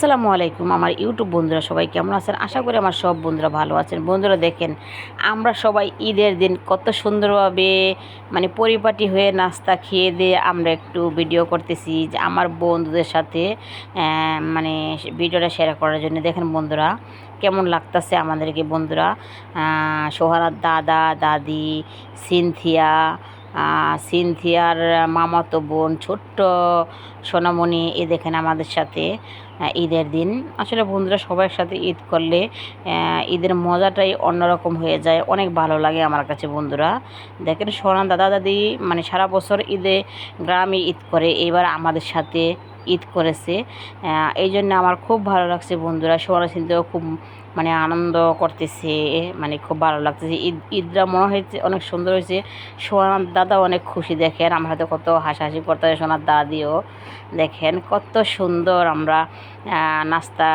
আসসালামু আলাইকুম আমার ইউটিউব বন্ধুরা সবাই কেমন আছেন? আশা করি আমার সব বন্ধুরা ভালো আছেন। বন্ধুরা দেখেন, আমরা সবাই ঈদের দিন কত সুন্দরভাবে মানে পরিপাটি হয়ে নাস্তা খেয়ে দিয়ে আমরা একটু ভিডিও করতেছি যে আমার বন্ধুদের সাথে মানে ভিডিওটা শেয়ার করার জন্য। দেখেন বন্ধুরা, কেমন লাগতেছে আমাদেরকে বন্ধুরা? সোহানার দাদা, দাদি, সিনথিয়া সিনথিয়ার মামাতো বোন, ছোট্ট সোনামণি, এ দেখেন আমাদের সাথে। ঈদের দিন। আসলে বন্ধুরা সবার সাথে ঈদ করলে ঈদের মজাটাই অন্যরকম হয়ে যায়। অনেক ভালো লাগে আমার কাছে বন্ধুরা। দেখেন সোনা দাদা দাদি মানে সারা বছর ঈদে গ্রামে ঈদ করে। এবার আমাদের সাথে ঈদ করেছে। এই জন্য আমার খুব ভালো লাগছে বন্ধুরা। সোনা চিন্তাও খুব মানে আনন্দ করতেছে মানে খুব ভালো লাগতেছে। ঈদ ঈদরা মনে হয়েছে, অনেক সুন্দর হয়েছে। সোনার দাদা অনেক খুশি, দেখেন। আমরা হয়তো কত হাসাহাসি করতে হয় সোনার দাদিও। দেখেন, কত সুন্দর আমরা নাস্তা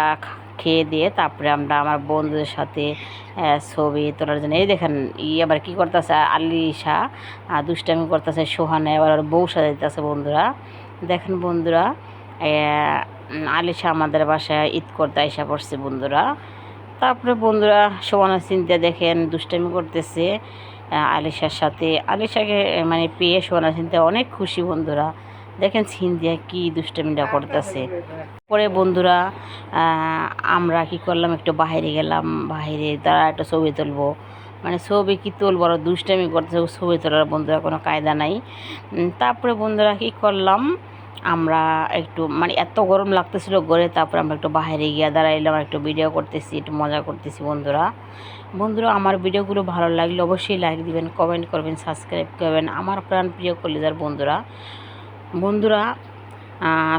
খেয়ে দিয়ে তারপরে আমরা আমার বন্ধুদের সাথে ছবি তোলার জন্য। এই দেখেন, ই আবার কী করতেছে? আলিশা দুষ্টামি করতেছে সোহানে আবার বউ সাজাইতেছে বন্ধুরা। দেখেন বন্ধুরা আলিশা আমাদের বাসায় ঈদ করতে আইসা পড়ছে বন্ধুরা। তারপরে বন্ধুরা সোহানা চিন্তা দেখেন, দুষ্টামি করতেছে আলিশার সাথে। আলিশাকে মানে পেয়ে সোহানা চিন্তা অনেক খুশি বন্ধুরা। দেখেন সিন্ধিয়া কি দুষ্টামিটা করতেছে। পরে বন্ধুরা আমরা কি করলাম, একটু বাইরে গেলাম। বাইরে তারা একটা ছবি তুলবো। মানে ছবি কি তুলবো? আর দুষ্টামি করতেছে, ছবি তোলার বন্ধুরা কোনো কায়দা নাই। তারপরে বন্ধুরা কি করলাম আমরা একটু মানে এত গরম লাগতেছিল ঘরে তারপরে আমরা একটু বাইরে গিয়ে দাঁড়াইলাম, একটু ভিডিও করতেছি, একটু মজা করতেছি বন্ধুরা। বন্ধুরা, আমার ভিডিওগুলো ভালো লাগলে অবশ্যই লাইক দিবেন কমেন্ট করবেন সাবস্ক্রাইব করবেন, আমার প্রাণ প্রিয় কলেজার বন্ধুরা। বন্ধুরা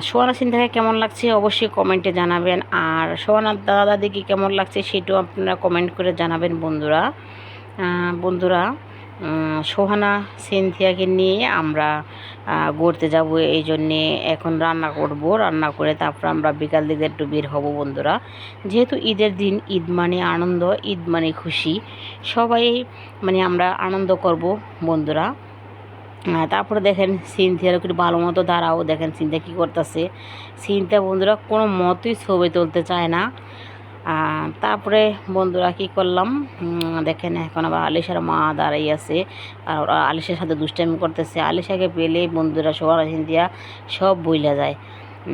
সোয়ানা সিনথাকে কেমন লাগছে অবশ্যই কমেন্টে জানাবেন, আর সোয়ানার দাদা দাদিকে কেমন লাগছে সেটাও আপনারা কমেন্ট করে জানাবেন বন্ধুরা। বন্ধুরা সোহানা, সিনথিয়াকে নিয়ে আমরা ঘুরতে যাব এই জন্যে এখন রান্না করব। রান্না করে তারপর আমরা বিকাল দিকে একটু বের হব বন্ধুরা। যেহেতু ঈদের দিন, ঈদ মানে আনন্দ, ঈদ মানে খুশি। সবাই মানে আমরা আনন্দ করব বন্ধুরা। তারপরে দেখেন সিনথিয়ার একটু ভালো মতো দাঁড়াও। দেখেন চিন্তা কী করতেছে। সিনথিয়া বন্ধুরা কোনো মতই ছবি তুলতে চায় না। তারপরে বন্ধুরা কি করলাম? দেখেন এখন আবার আলিশার মা দাঁড়াই আছে আর আলিশার সাথে দুষ্টামি করতেছে। আলিশাকে পেলে বন্ধুরা সবার সিনথিয়া সব বইলা যায়।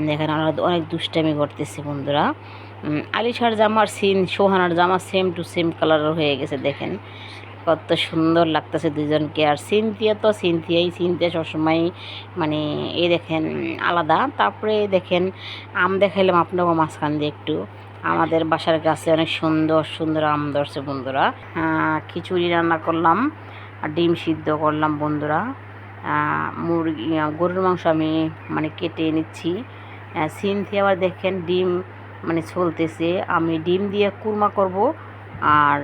দেখেন ওরা অনেক দুষ্টামি করতেছে বন্ধুরা। আলিশার জামার সিন সোহানার জামা সেম টু সেম কালারের হয়ে গেছে, দেখেন। কত সুন্দর লাগতেছে দুজনকে আর সিনথিয়া তো সিনথিয়াই, সিনথিয়া সবসময় মানে এই দেখেন আলাদা। তারপরে দেখেন, আম দেখাইলাম আপনাকে মাঝখান দিয়ে একটু। আমাদের বাসার গাছে অনেক সুন্দর সুন্দর আম ধরছে বন্ধুরা। খিচুড়ি রান্না করলাম আর ডিম সিদ্ধ করলাম বন্ধুরা। মুরগি গরুর মাংস আমি মানে কেটে নিচ্ছি। আহ, সিনথিয়া আবার দেখেন ডিম মানে চলতেছে আমি ডিম দিয়ে কুরমা করব আর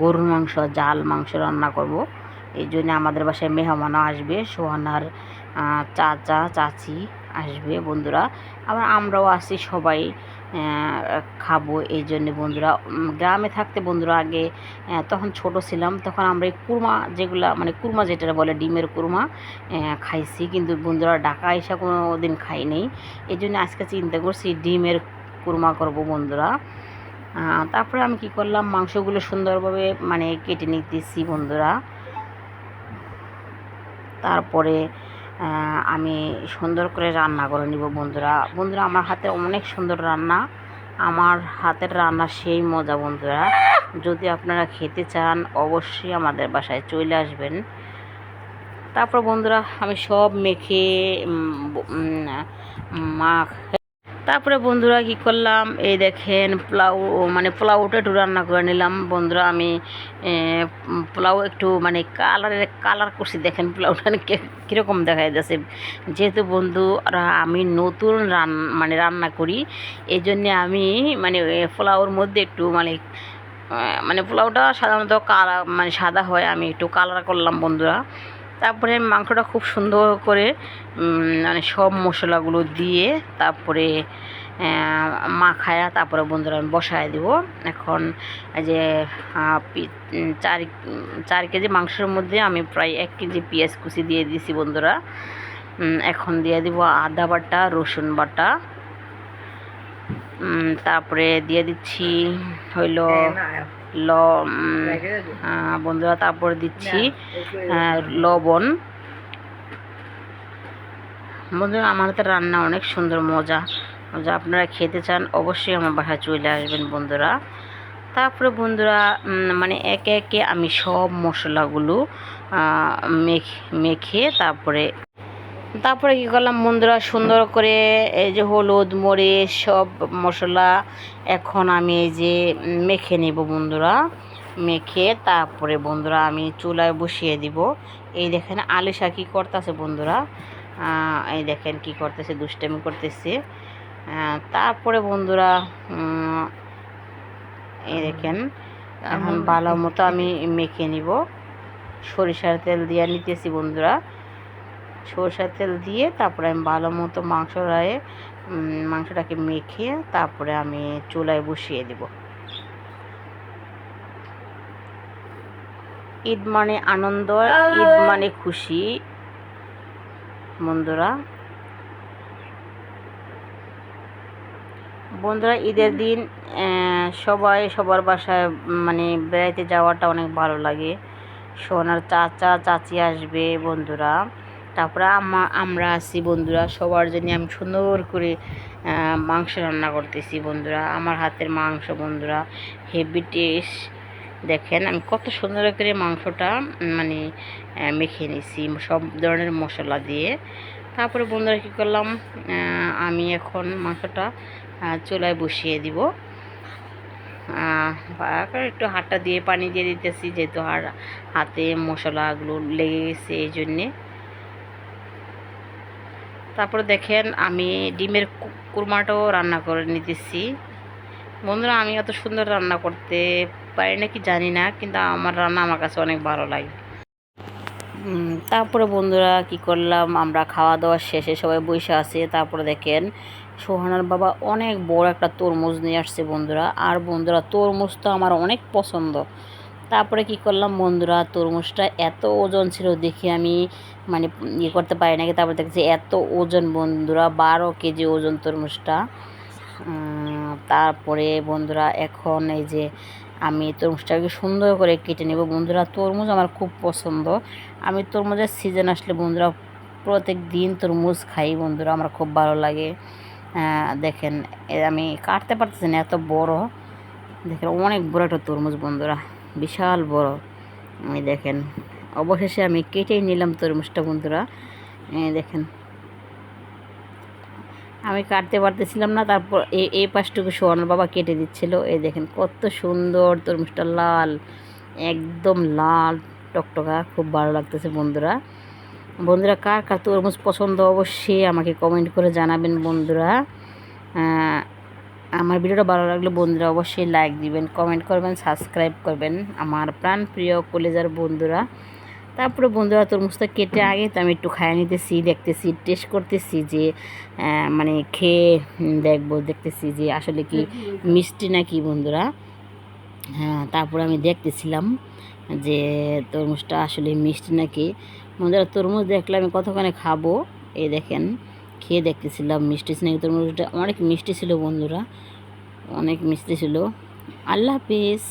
গরুর মাংস জাল মাংস রান্না করব। এই জন্য আমাদের বাসায় মেহমানও আসবে সোহানার চাচা চাচি আসবে বন্ধুরা। আবার আমরাও আসি সবাই। খাব, এই জন্যে বন্ধুরা গ্রামে থাকতে বন্ধুরা আগে তখন ছোট ছিলাম, তখন আমরা এই কুরমা যেগুলা মানে কুরমা যেটা বলে, ডিমের কুরমা খাইছি, কিন্তু বন্ধুরা ঢাকা এসে কোনো দিন খাই নেই এই জন্য আজকে চিন্তা করছি, ডিমের কুরমা করব বন্ধুরা। তারপরে আমি কি করলাম, মাংসগুলো সুন্দরভাবে মানে কেটে নিতেছি বন্ধুরা। তারপরে আমি সুন্দর করে রান্না করে নিব বন্ধুরা। বন্ধুরা, আমার হাতে অনেক সুন্দর রান্না। আমার হাতের রান্না সেই মজা বন্ধুরা। যদি আপনারা খেতে চান, অবশ্যই আমাদের বাসায় চলে আসবেন। তারপর বন্ধুরা, আমি সব মেখে মাখ তারপরে বন্ধুরা কি করলাম? এই দেখেন পোলাও মানে পোলাওটা একটু রান্না করে নিলাম। বন্ধুরা, আমি পোলাও একটু মানে কালারের, কালার করছি। দেখেন পোলাওটা কীরকম দেখা যাচ্ছে। যেহেতু বন্ধুরা আমি নতুন রান মানে রান্না করি এই জন্যে আমি মানে পোলাওর মধ্যে একটু মানে মানে পোলাওটা সাধারণত কালা মানে সাদা হয়। আমি একটু কালার করলাম বন্ধুরা। তারপরে মাংসটা খুব সুন্দর করে মানে সব মশলাগুলো দিয়ে তারপরে মাখায়া তারপরে বন্ধুরা আমি বসায় দেবো। এখন যে চার চার কেজি মাংসের মধ্যে আমি প্রায় এক কেজি পেঁয়াজ কুচি দিয়ে দিছি বন্ধুরা। এখন দিয়ে দিব আদা বাটা, রসুন বাটা। তারপরে দিয়ে দিচ্ছি হইল ল বন্ধুরা, তারপরে দিচ্ছি লবণ। বন্ধুরা, আমার হাতে রান্না অনেক সুন্দর, মজা। যা আপনারা খেতে চান, অবশ্যই আমার বাসায় চলে আসবেন, বন্ধুরা। তারপরে, বন্ধুরা মানে একে একে আমি সব মশলাগুলো মেখ, মেখে তারপরে তারপরে কী করলাম বন্ধুরা সুন্দর করে এই যে হলুদ মরিচ সব মশলা এখন আমি এই যে মেখে নেব বন্ধুরা। মেখে তারপরে বন্ধুরা আমি চুলায় বসিয়ে দিব। এই দেখেন আলিশা কী করতেছে বন্ধুরা। এই দেখেন কি করতেছে দুষ্টামি করতেছে। তারপরে বন্ধুরা এই দেখেন এখন ভালো মতো আমি মেখে নিব। সরিষার তেল দিয়ে নিতেছি বন্ধুরা। সরষের তেল দিয়ে তারপরে আমি ভালো মতো মাংস রায়ে মাংসটাকে মেখে তারপরে আমি চুলায় বসিয়ে দেব। ঈদ মানে আনন্দ ঈদ মানে খুশি। বন্ধুরা বন্ধুরা ঈদের দিন সবাই সবার বাসায় মানে বেড়াইতে যাওয়াটা অনেক ভালো লাগে। সোনার চাচা চাচি আসবে বন্ধুরা। তারপরে আমা, আমরা আছি বন্ধুরা, সবার জন্য আমি সুন্দর করে মাংস রান্না করতেছি বন্ধুরা, আমার হাতের মাংস বন্ধুরা, হেভি টেস্ট দেখেন, আমি কত সুন্দর করে মাংসটা মানে মেখে নিছি, সব ধরনের মশলা দিয়ে। তারপরে বন্ধুরা কী করলাম আমি এখন মাংসটা চুলায় বসিয়ে দিব। একটু হাতটা দিয়ে পানি দিয়ে দিতেছি, যেহেতু হাতে মশলাগুলো লেগে গেছে, এই জন্যে। তারপরে দেখেন আমি ডিমের কুরমাটাও রান্না করে নিতেছি। বন্ধুরা, আমি এত সুন্দর রান্না করতে পারি না কি জানি না, কিন্তু আমার রান্না আমার কাছে অনেক ভালো লাগে। তারপরে বন্ধুরা কি করলাম, আমরা খাওয়া দাওয়া শেষে সবাই বসে আছে। তারপরে দেখেন, সোহানার বাবা অনেক বড় একটা তরমুজ নিয়ে আসছে বন্ধুরা। আর বন্ধুরা, তরমুজ তো আমার অনেক পছন্দ। তারপরে কি করলাম, বন্ধুরা, তরমুজটা এত ওজন ছিল দেখে আমি মানে ইয়ে করতে পারি নাকি তারপরে দেখছি এত ওজন বন্ধুরা, বারো কেজি ওজন তরমুজটা। তারপরে বন্ধুরা, এখন এই যে আমি তরমুজটাকে সুন্দর করে কেটে নেব। বন্ধুরা, তরমুজ আমার খুব পছন্দ। আমি তরমুজের সিজন আসলে বন্ধুরা প্রত্যেক দিন তরমুজ খাই বন্ধুরা, আমার খুব ভালো লাগে। দেখেন আমি কাটতে পারতেছি না, এত বড়। দেখেন, অনেক বড় একটা তরমুজ বন্ধুরা। বিশাল বড়। এই দেখেন, অবশেষে আমি কেটেই নিলাম তরমুজটা, বন্ধুরা। এই দেখেন, আমি কাটতে পারতেছিলাম না, তারপর এই এই পাশটুকু সোয়ানোর বাবা কেটে দিচ্ছিল। এই দেখেন, কত সুন্দর তরমুজটা, লাল, একদম লাল, টকটকা, খুব ভালো লাগতেছে, বন্ধুরা। বন্ধুরা, কার কার তরমুজ পছন্দ, অবশ্যই আমাকে কমেন্ট করে জানাবেন, বন্ধুরা। আমার ভিডিওটা ভালো লাগলে বন্ধুরা অবশ্যই লাইক দিবেন কমেন্ট করবেন সাবস্ক্রাইব করবেন আমার প্রাণ প্রিয় কলেজার বন্ধুরা। তারপরে বন্ধুরা তরমুজটা কেটে আগে তো আমি একটু খাইয়ে নিতেছি দেখতেছি টেস্ট করতেছি যে মানে খেয়ে দেখব দেখতেছি যে আসলে কি মিষ্টি নাকি বন্ধুরা। হ্যাঁ তারপরে আমি দেখতেছিলাম যে তরমুজটা আসলে মিষ্টি নাকি। বন্ধুরা তরমুজ দেখলে আমি কতক্ষণে খাব এই দেখেন। খেয়ে দেখতেছিলাম মিষ্টি ছিল মুরগিটা অনেক মিষ্টি ছিল বন্ধুরা অনেক মিষ্টি ছিল। আল্লাহ হাফিজ।